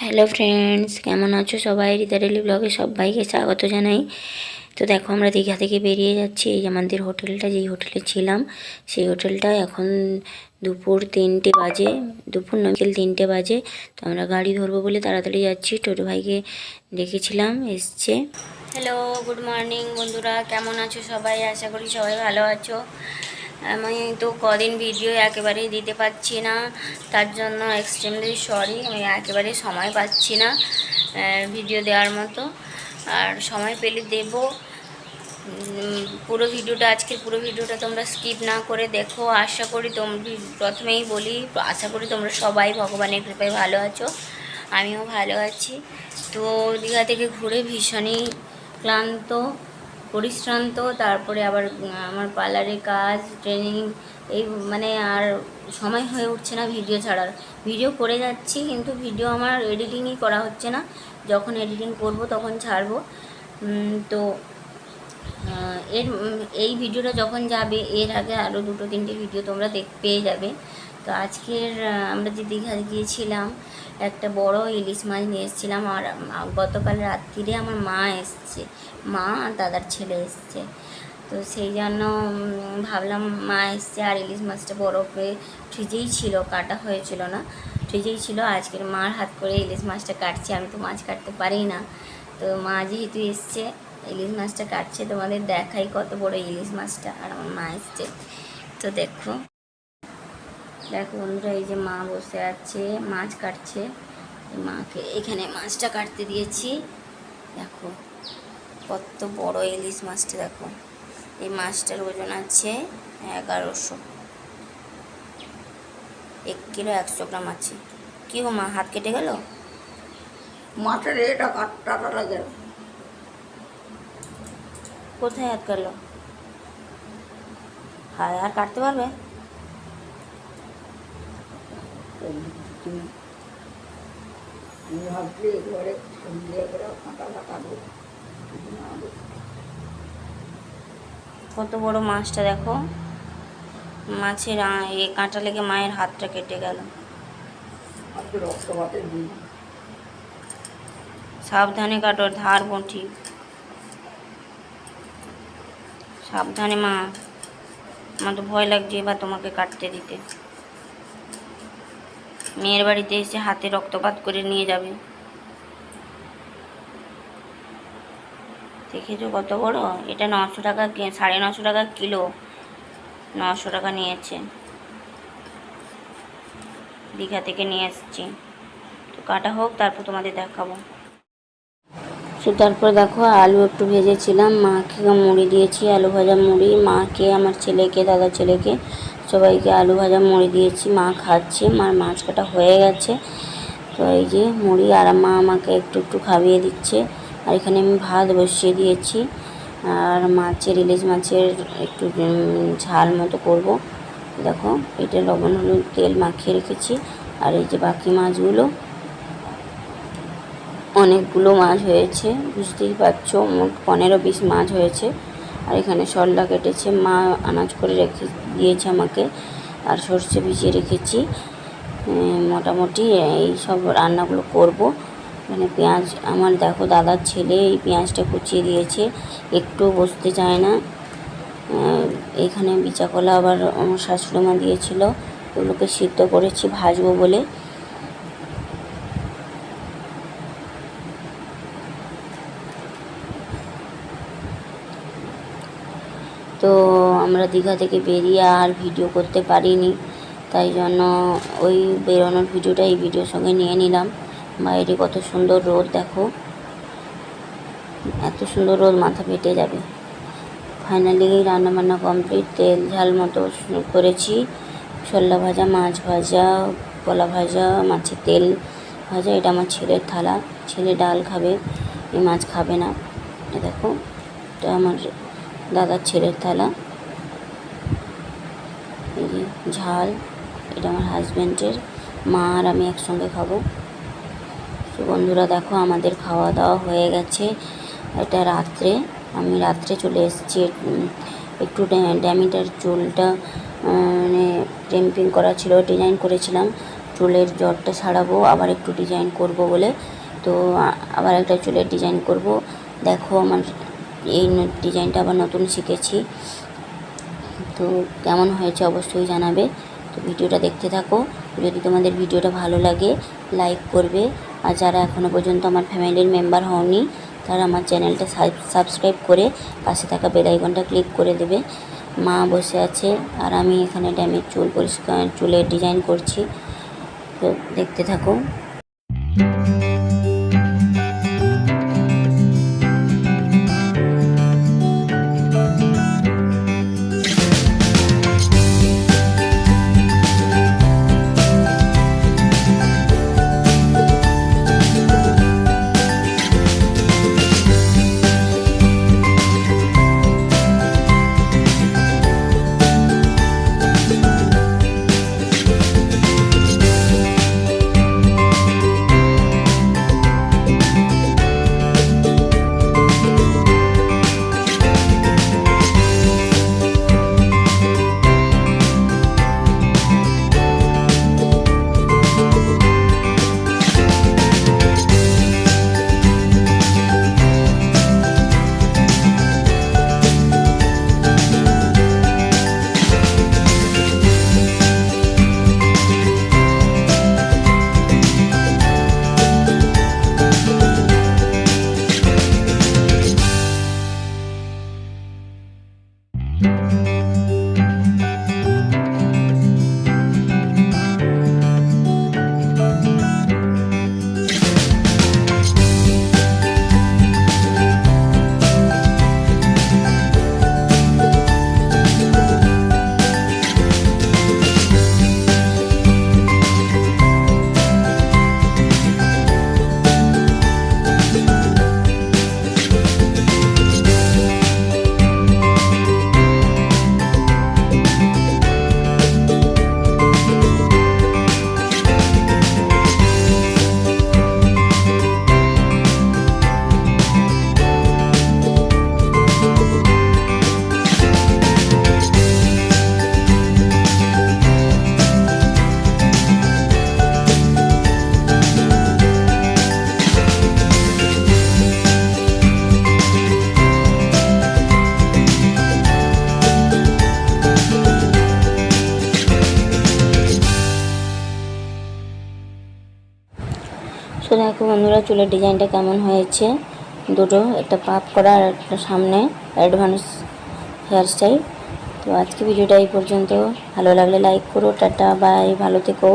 Hello friends, কেমন আছো সবাই? রিতা ডেলি ব্লগে সবাইকে স্বাগত জানাই। তো দেখো, আমরা দীঘা থেকে বেরিয়ে যাচ্ছি। এই আমাদের হোটেলটা, যেই হোটেলে ছিলাম, সেই হোটেলটা এখন দুপুর তিনটে বাজে, দুপুর নয়, বিকেল তিনটে বাজে। তো আমরা গাড়ি ধরবো বলে তাড়াতাড়ি যাচ্ছি। টোটো ভাইকে ডেকেছিলাম এসছে। হ্যালো গুড মর্নিং বন্ধুরা, কেমন আছো সবাই? আশা করি সবাই ভালো আছো। আমি তো কদিন ভিডিও একেবারেই দিতে পারছি না। তার জন্য এক্সট্রিমলি সরি আমি একেবারে সময় পাচ্ছি না ভিডিও দেওয়ার মতো। আর সময় পেলে দেব। পুরো ভিডিওটা আজকের পুরো ভিডিওটা তোমরা স্কিপ না করে দেখো। আশা করি তোম, প্রথমেই বলি, আশা করি তোমরা সবাই ভগবানের কৃপায় ভালো আছো। আমিও ভালো আছি। তো দীঘা থেকে ঘুরে ভীষণই ক্লান্ত। পরিশ্রান্ত, তারপরে আবার আমার পার্লারে কাজ, ট্রেনিং, এই মানে আর সময় হয়ে উঠছে না ভিডিও ছাড়ার। ভিডিও করে যাচ্ছি কিন্তু ভিডিও আমার এডিটিংই করা হচ্ছে না। যখন এডিটিং করব তখন ছাড়বো। তো এর এই ভিডিওটা যখন যাবে, এর আগে আরও দুটো তিনটে ভিডিও তোমরা দেখ, পেয়ে যাবে। তো আজকের আমরা যে দীঘা গিয়েছিলাম, একটা বড় ইলিশ মাছ নিয়ে এসেছিলাম আর গতকাল রাত্রিরে আমার মা এসছে। মা আর দাদার ছেলে এসছে। তো সেই জন্য ভাবলাম মা এসছে আর ইলিশ মাছটা বরফে ফ্রিজেই ছিল, কাটা হয়েছিল না। ফ্রিজেই ছিল, আজকের মার হাত করে ইলিশ মাছটা কাটছে, আমি তো মাছ কাটতে পারি না। তো মা যেহেতু এসছে, ইলিশ মাছটা কাটছে, তোমাদের দেখাই কত বড় ইলিশ মাছটা, আর আমার মা এসছে। তো দেখো। দেখো বন্ধুরা এই যে মা বসে আছে মাছ কাটছে। মাকে এখানে মাছটা কাটতে দিয়েছি। দেখো কত বড় ইলিশ মাছটা দেখো। এই মাছটার ওজন আছে এগারোশো। এক কিলো একশো গ্রাম আছে। কি গো মা হাত কেটে গেল? মাছের এটা কাটা লাগে কোথায় হাত গেল হায় আর কাটতে পারবে? তুমি ভাবছি সন্ধ্যে করে কত বড় মাছটা দেখো। মাছের এ কাঁটা লেগে মায়ের হাতটা কেটে গেল। সাবধানে কাটো ধার বঁটি। সাবধানে মা। আমার তো ভয় লাগছে এবার তোমাকে কাটতে দিতে। মেয়ের বাড়িতে এসে হাতে রক্তপাত করে নিয়ে যাবে। দেখেছ কত বড়? এটা নশো টাকা সাড়ে নশো টাকা কিলো। নশো টাকা নিয়েছে। দীঘা থেকে নিয়ে এসছি। তো কাটা হোক, তারপর তোমাদের দেখাবো। তো তারপর দেখো, আলু একটু ভেজেছিলাম। মাকে মুড়ি দিয়েছি, আলু ভাজা মুড়ি। মাকে, আমার ছেলেকে, দাদা ছেলেকে। সবাইকে আলু ভাজা, মুড়ি দিয়েছি, মা খাচ্ছে, মার মাছ কাটা হয়ে গেছে। তো এই যে মুড়ি আর মা আমাকে একটু একটু খাইয়ে দিচ্ছে। আর এখানে আমি ভাত বসিয়ে দিয়েছি। আর মাছের, ইলিশ মাছের একটু ঝাল মতো করব। দেখো এটা লবণ, হলুদ, তেল মাখিয়ে রেখেছি। আর এই যে বাকি মাছগুলো, অনেকগুলো মাছ হয়েছে, বুঝতেই পারছ, মোট পনেরো পিস মাছ হয়েছে। আর এখানে সল্লা কেটেছে, মা আনাজ করে রেখে দিয়েছে আমাকে আর সর্ষে ভিজিয়ে রেখেছি। মোটামুটি এই সব রান্নাগুলো করব। মানে পেঁয়াজ, আমার দেখো দাদার ছেলে এই পেঁয়াজটা কুচিয়ে দিয়েছে একটু বসতে চায় না। এখানে বিচা কলা আবার আমার শাশুড়ি মা দিয়েছিল, ওগুলোকে সিদ্ধ করেছি, ভাজবো বলে। তো আমরা দীঘা থেকে বেরিয়ে আর ভিডিও করতে পারিনি। তাই জন্য ওই বেরোনোর ভিডিওটা এই ভিডিওর সঙ্গে নিয়ে নিলাম। বাইরে কত সুন্দর রোদ, দেখো। এত সুন্দর রোদ, মাথা ফেটে যাবে। ফাইনালি রান্নাবান্না কমপ্লিট তেল, ঝাল মতো করেছি। ছোলা ভাজা, মাছ ভাজা কলা ভাজা, মাছের তেল ভাজা, এটা আমার ছেলের থালা। ছেলে ডাল খাবে, এই মাছ খাবে না। দেখো, এটা আমার দাদার ছেলের থালা। এই যে ঝাল, এটা আমার হাজব্যান্ডের মা আর আমি একসঙ্গে খাব। তো বন্ধুরা, দেখো আমাদের খাওয়া দাওয়া হয়ে গেছে। এটা রাত্রে, আমি রাত্রে চলে এসেছি। একটু ড্যা- ড্যামিটার চুলটা মানে ক্রেম্পিং করা ছিল, ডিজাইন করেছিলাম। চুলের জটটা সারাবো, আবার একটু ডিজাইন করব বলে। তো আবার একটা চুলের ডিজাইন করব। দেখো আমার এই ডিজাইনটা আবার নতুন শিখেছি। তো কেমন হয়েছে অবশ্যই জানাবে। তো ভিডিওটা দেখতে থাকো। যদি তোমাদের ভিডিওটা ভালো লাগে লাইক করবে। আর যারা এখনও পর্যন্ত আমার ফ্যামিলির মেম্বার হওনি, তারা আমার চ্যানেলটা সাবস্ক্রাইব করে পাশে থাকা বেল আইকনটা ক্লিক করে দেবে। মা বসে আছে, আর আমি এখানে ড্যামের চুল পরিষ্কার চুলের ডিজাইন করছি। তো দেখতে থাকো। সো দেখো বন্ধুরা, চুলের ডিজাইনটা কেমন হয়েছে? দুটো, একটা পাপ করা আর একটা সামনে অ্যাডভান্স হেয়ার স্টাইল তো আজকে ভিডিওটা এই পর্যন্ত। ভালো লাগলে লাইক করো, টাটা বাই ভালো থেকো।